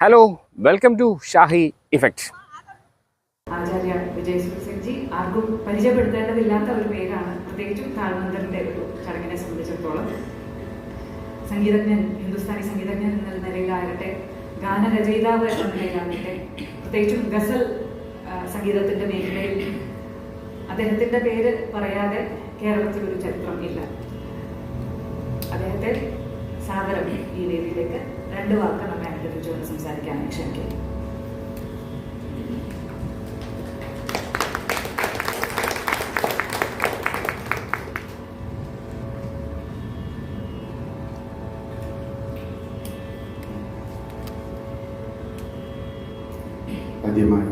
Hello welcome to Shahi effect Acharya Vijay Singh ji ആർക്കും പരിചയപ്പെടുത്തേണ്ടതില്ലാത്ത ഒരു പേരാണ്. പ്രത്യേകിച്ചും താഴ്മന്ദറിന്റെ ഒരു ചടങ്ങിനെ സംബന്ധിച്ചിടത്തോളം. സംഗീതജ്ഞൻ ഹിന്ദുസ്ഥാനി സംഗീതജ്ഞൻ എന്ന നിലയിലാകട്ടെ ഗാനരചയിതാവ് എന്ന നിലയിലാകട്ടെ പ്രത്യേകിച്ചും ഗസൽ സംഗീതത്തിന്റെ മേഖലയിൽ അദ്ദേഹത്തിന്റെ പേര് പറയാതെ കേരളത്തിൽ ഒരു ചരിത്രം ഇല്ല. അദ്ദേഹത്തെ സാദരം ഈ വേദിയിലേക്ക് രണ്ട് വാക്ക് നമ്മെ അനുഗ്രഹിച്ചുകൊണ്ട് സംസാരിക്കാൻ ക്ഷണിക്കുന്നു ആദ്യമായി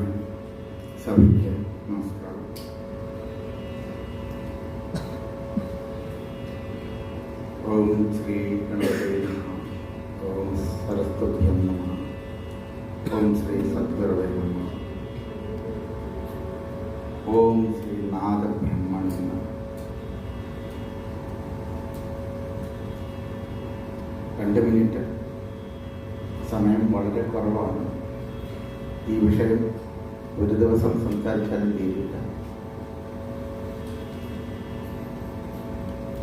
സഭയ്ക്ക് നമസ്കാരം ഓം ശ്രീ ഗണപതി നമഃ ഓം ശ്രീ ഓം ശ്രീ രണ്ട് മിനിറ്റ്. സമയം വളരെ കുറവാണ്. ഈ വിഷയം ഒരു ദിവസം സംസാരിച്ചാലും തീരില്ല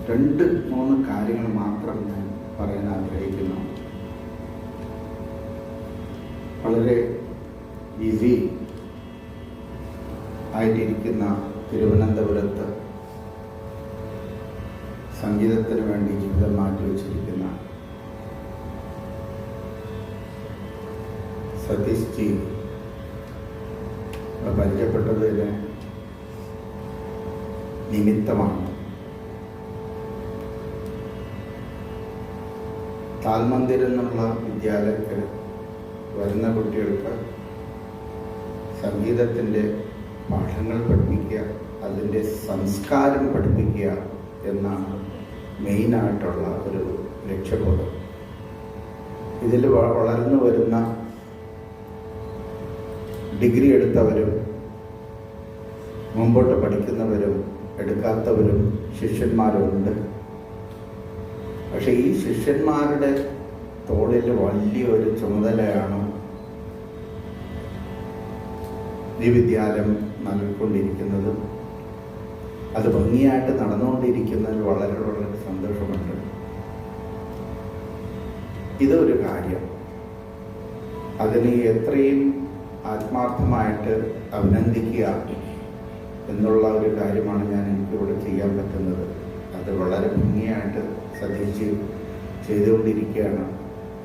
രണ്ട് മൂന്ന് കാര്യങ്ങൾ മാത്രം ഞാൻ പറയാൻ ആഗ്രഹിക്കുന്നു. വളരെ ബിസി ആയിട്ടിരിക്കുന്ന തിരുവനന്തപുരത്ത് സംഗീതത്തിന് വേണ്ടി ജീവിതം മാറ്റിവെച്ചിരിക്കുന്ന സതീഷ് ജി. പരിചയപ്പെട്ടതിന് നിമിത്തമാണ്. താൽമന്ദിരെന്നുള്ള വിദ്യാലയത്തിൽ വരുന്ന കുട്ടികൾക്ക് സംഗീതത്തിന്റെ പാഠങ്ങൾ പഠിപ്പിക്കുക അതിന്റെ സംസ്കാരം പഠിപ്പിക്കുക എന്നാണ് മെയിനായിട്ടുള്ള ഒരു ലക്ഷ്യബോധം. ഇതിൽ വളർന്നു വരുന്ന ഡിഗ്രി എടുത്തവരും മുമ്പോട്ട് പഠിക്കുന്നവരും എടുക്കാത്തവരും ശിഷ്യന്മാരുണ്ട്. പക്ഷേ ഈ ശിഷ്യന്മാരുടെ തോളിൽ വലിയൊരു ചുമതലയാണ് ഈ വിദ്യാലയം നൽകിക്കൊണ്ടിരിക്കുന്നത് അത് ഭംഗിയായിട്ട് നടന്നുകൊണ്ടിരിക്കുന്നതിൽ വളരെ വളരെ സന്തോഷമുണ്ട്. ഇതൊരു കാര്യം. അതിനെ എത്രയും ആത്മാർത്ഥമായിട്ട് അഭിനന്ദിക്കുക എന്നുള്ള ഒരു കാര്യമാണ് ഞാൻ എനിക്കിവിടെ ചെയ്യാൻ പറ്റുന്നത്. അത് വളരെ ഭംഗിയായിട്ട് സതീശ് ചെയ്തുകൊണ്ടിരിക്കുകയാണ്.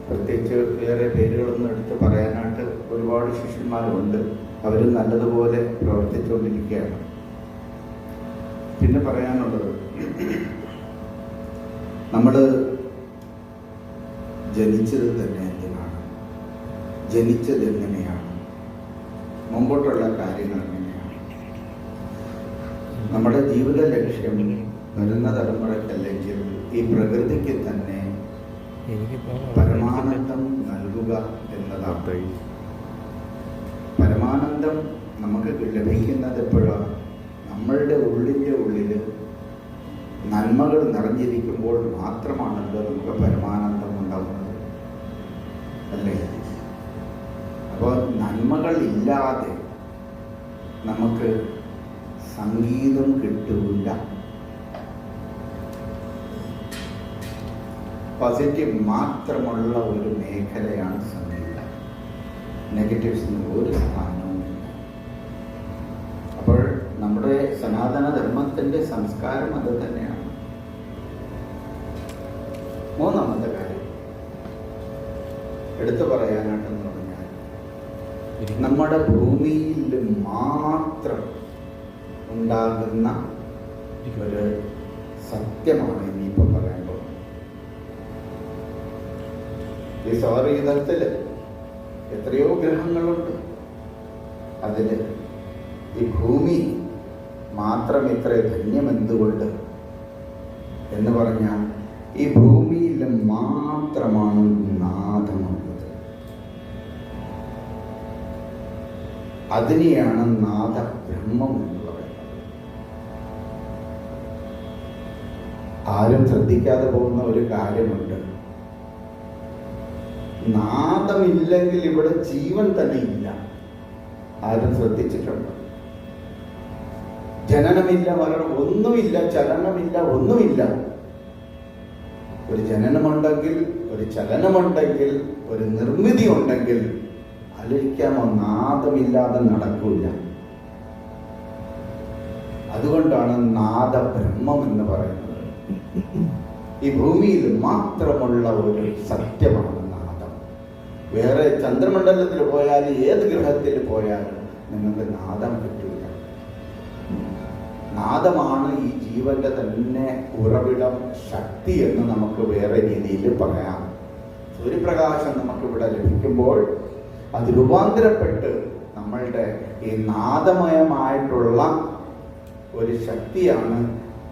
പ്രത്യേകിച്ച് വേറെ പേരുകളൊന്നും എടുത്ത് പറയാനായിട്ട് ഒരുപാട് ശിഷ്യന്മാരുണ്ട് അവരും നല്ലതുപോലെ പ്രവർത്തിച്ചുകൊണ്ടിരിക്കുകയാണ്. പിന്നെ പറയാനുള്ളത് നമ്മൾ ജനിച്ചത് തന്നെ എന്തിനാണ്? ജനിച്ചത് എങ്ങനെയാണ്? മുമ്പോട്ടുള്ള കാര്യങ്ങൾ എങ്ങനെയാണ്? നമ്മുടെ ജീവിത ലക്ഷ്യം വരുന്ന തലമുറയ്ക്കല്ലെങ്കിൽ ഈ പ്രകൃതിക്ക് തന്നെ പരമാനന്ദം നൽകുക എന്നതാണ്. പരമാനന്ദം നമുക്ക് ലഭിക്കുന്നത് എപ്പോഴാണ് നമ്മളുടെ ഉള്ളിന്റെ ഉള്ളിൽ നന്മകൾ നിറഞ്ഞിരിക്കുമ്പോൾ മാത്രമാണല്ലോ നമുക്ക് പരമാനന്ദം ഉണ്ടാകുന്നത് അല്ലേ? അപ്പോൾ നന്മകൾ ഇല്ലാതെ നമുക്ക് സംഗീതം കിട്ടൂല പോസിറ്റീവ് മാത്രമുള്ള ഒരു മേഖലയാണ് സംഗീതം നെഗറ്റീവ്സിന് ഒരു സ്ഥാനവുമില്ല അപ്പോൾ നമ്മുടെ സനാതന ധർമ്മത്തിന്റെ സംസ്കാരം അത് തന്നെയാണ്. മൂന്നാമത്തെ കാര്യം. എടുത്തു പറയാനായിട്ടെന്ന് പറഞ്ഞാൽ നമ്മുടെ ഭൂമിയിൽ മാത്രം ഉണ്ടാകുന്ന ഒരു സത്യമാണ് ഈ സൗരയുധത്തിൽ എത്രയോ ഗ്രഹങ്ങളുണ്ട്. അതിൽ ഈ ഭൂമി മാത്രം ഇത്ര ധന്യം എന്തുകൊണ്ട് എന്ന് പറഞ്ഞാൽ ഈ ഭൂമിയിൽ മാത്രമാണ് നാദമുള്ളത്. അതിനെയാണ് നാദ ബ്രഹ്മം എന്ന് പറയുന്നത് ആരും ശ്രദ്ധിക്കാതെ പോകുന്ന ഒരു കാര്യമുണ്ട്. നാദമില്ലെങ്കിൽ ഇവിടെ ജീവൻ തന്നെ ഇല്ല. ആരും ശ്രദ്ധിച്ചിട്ടുണ്ട്. ജനനമില്ല മരണം ഒന്നുമില്ല ചലനമില്ല ഒന്നുമില്ല. ഒരു ജനനമുണ്ടെങ്കിൽ ഒരു ചലനമുണ്ടെങ്കിൽ ഒരു നിർമ്മിതി ഉണ്ടെങ്കിൽ ആലോചിക്കാമോ നാദമില്ലാതെ നടക്കില്ല അതുകൊണ്ടാണ് നാദബ്രഹ്മം എന്ന് പറയുന്നത്. ഈ ഭൂമിയിൽ മാത്രമുള്ള ഒരു സത്യമാണ്. വേറെ ചന്ദ്രമണ്ഡലത്തിൽ പോയാലും ഏത് ഗ്രഹത്തിൽ പോയാലും നിങ്ങൾക്ക് നാദം കിട്ടില്ല നാദമാണ് ഈ ജീവന്റെ തന്നെ ഉറവിടം ശക്തി എന്ന് നമുക്ക് വേറെ രീതിയിൽ പറയാം. സൂര്യപ്രകാശം നമുക്കിവിടെ ലഭിക്കുമ്പോൾ അത് രൂപാന്തരപ്പെട്ട് നമ്മളുടെ ഈ നാദമയമായിട്ടുള്ള ഒരു ശക്തിയാണ്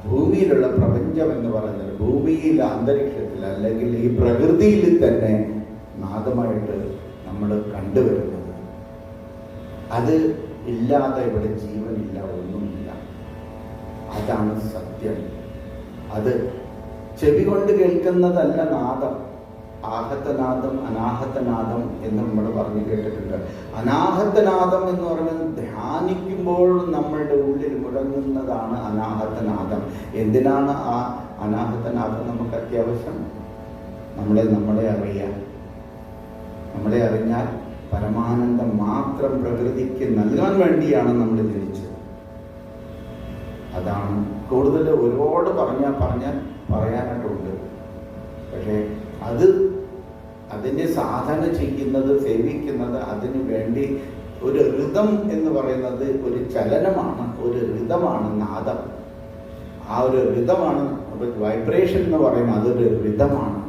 ഭൂമിയിലുള്ള പ്രപഞ്ചം എന്ന് പറയുന്നത്. ഭൂമിയിൽ അന്തരീക്ഷത്തിൽ അല്ലെങ്കിൽ ഈ പ്രകൃതിയിൽ തന്നെ നാദമായിട്ട് നമ്മൾ കണ്ടുവരുന്നത്. അത് ഇല്ലാതെ ഇവിടെ ജീവനില്ല ഒന്നുമില്ല. അതാണ് സത്യം. അത് ചെവി കൊണ്ട് കേൾക്കുന്നതല്ല നാദം. ആഹത്തനാദം അനാഹത്തനാദം എന്ന് നമ്മൾ പറഞ്ഞു കേട്ടിട്ടുണ്ട്. അനാഹത്തനാദം എന്ന് പറയുന്നത് ധ്യാനിക്കുമ്പോൾ നമ്മളുടെ ഉള്ളിൽ മുഴങ്ങുന്നതാണ് അനാഹത്തനാദം എന്തിനാണ് ആ അനാഹത്തനാദം നമുക്ക് അത്യാവശ്യം? നമ്മളെ നമ്മളെ അറിയാൻ. നമ്മളെ അറിഞ്ഞാൽ പരമാനന്ദം മാത്രം പ്രകൃതിക്ക് നൽകാൻ വേണ്ടിയാണ് നമ്മൾ ജനിച്ചത് അതാണ് കൂടുതൽ ഒരുപാട് പറഞ്ഞാൽ പറഞ്ഞാൽ പറയാനായിട്ടുണ്ട്. പക്ഷേ അത് അതിനെ സാധന ചെയ്യുന്നത് സേവിക്കുന്നത് അതിനു വേണ്ടി ഒരു ഋതം എന്ന് പറയുന്നത് ഒരു ചലനമാണ് ഒരു ഋതമാണ് നാദം. ആ ഒരു ഋതമാണ് വൈബ്രേഷൻ എന്ന് പറയുന്നത് അതൊരു ഋതമാണ്.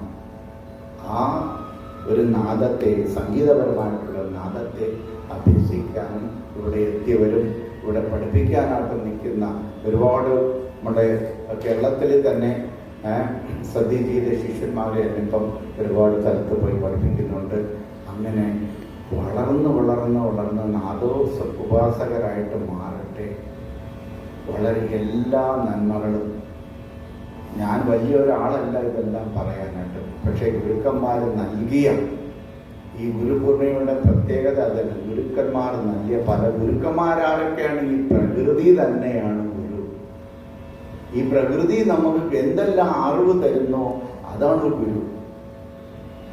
ആ ഒരു നാദത്തെ സംഗീതപരമായിട്ടുള്ള നാദത്തെ അഭ്യസിക്കാനും ഇവിടെ എത്തിയവരും ഇവിടെ പഠിപ്പിക്കാനായിട്ട് നിൽക്കുന്ന ഒരുപാട് നമ്മുടെ കേരളത്തിൽ തന്നെ സതീജിയുടെ ശിഷ്യന്മാരെ ഇപ്പം ഒരുപാട് സ്ഥലത്ത് പോയി പഠിപ്പിക്കുന്നുണ്ട്. അങ്ങനെ വളർന്ന് വളർന്ന് വളർന്ന് നാദോ ഉപാസകരായിട്ട് മാറട്ടെ. വളരെ എല്ലാ നന്മകളും ഞാൻ വലിയ വലിയൊരാളല്ല ഇതെല്ലാം പറയാനായിട്ട്. പക്ഷേ ഗുരുക്കന്മാർ നൽകിയ ഈ ഗുരുപൂർണിമയുടെ പ്രത്യേകത അതല്ല. ഗുരുക്കന്മാർ നൽകിയ പല ഗുരുക്കന്മാരാരൊക്കെയാണ് ഈ പ്രകൃതി തന്നെയാണ് ഗുരു. ഈ പ്രകൃതി നമുക്ക് എന്തെല്ലാം അറിവ് തരുന്നോ അതാണ് ഗുരു.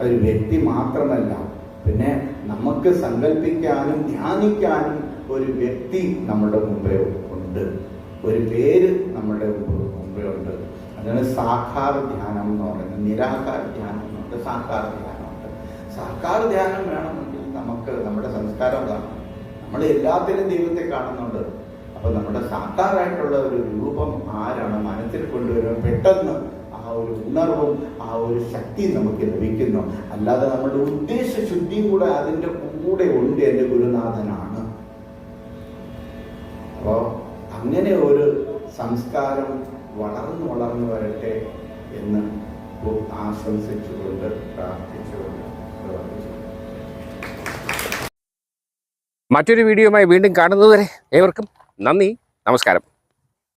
ഒരു വ്യക്തി മാത്രമല്ല. പിന്നെ നമുക്ക് സങ്കല്പിക്കാനും ധ്യാനിക്കാനും ഒരു വ്യക്തി നമ്മുടെ മുമ്പേ ഉണ്ട്. ഒരു പേര് നമ്മുടെ മുമ്പേ ഉണ്ട്. അതാണ് സാക്ഷാർ ധ്യാനം എന്ന് പറയുന്നത്. നിരാകാര ധ്യാനം എന്നുണ്ട് സാഖാർ ധ്യാനമുണ്ട് സാക്ഷാർ ധ്യാനം വേണമെങ്കിൽ നമുക്ക് നമ്മുടെ സംസ്കാരം അതാണ് നമ്മൾ എല്ലാത്തിനും ദൈവത്തെ കാണുന്നുണ്ട്. അപ്പൊ നമ്മുടെ സാക്കാറായിട്ടുള്ള ഒരു രൂപം ആരാണ്? മനസ്സിൽ കൊണ്ടുവരുന്നത് പെട്ടെന്ന് ആ ഒരു ഉണർവും ആ ഒരു ശക്തി നമുക്ക് ലഭിക്കുന്നു. അല്ലാതെ നമ്മുടെ ഉദ്ദേശ ശുദ്ധിയും കൂടെ അതിന്റെ കൂടെ ഉണ്ട് എന്റെ ഗുരുനാഥനാണ്. അപ്പോൾ അങ്ങനെ ഒരു സംസ്കാരം വളർന്നു വളർന്നു വരട്ടെ എന്ന് ആശംസിച്ചുകൊണ്ട് പ്രാർത്ഥിച്ചുകൊണ്ട് മറ്റൊരു വീഡിയോയുമായി വീണ്ടും കാണുന്നതുവരെ ഏവർക്കും നന്ദി നമസ്കാരം.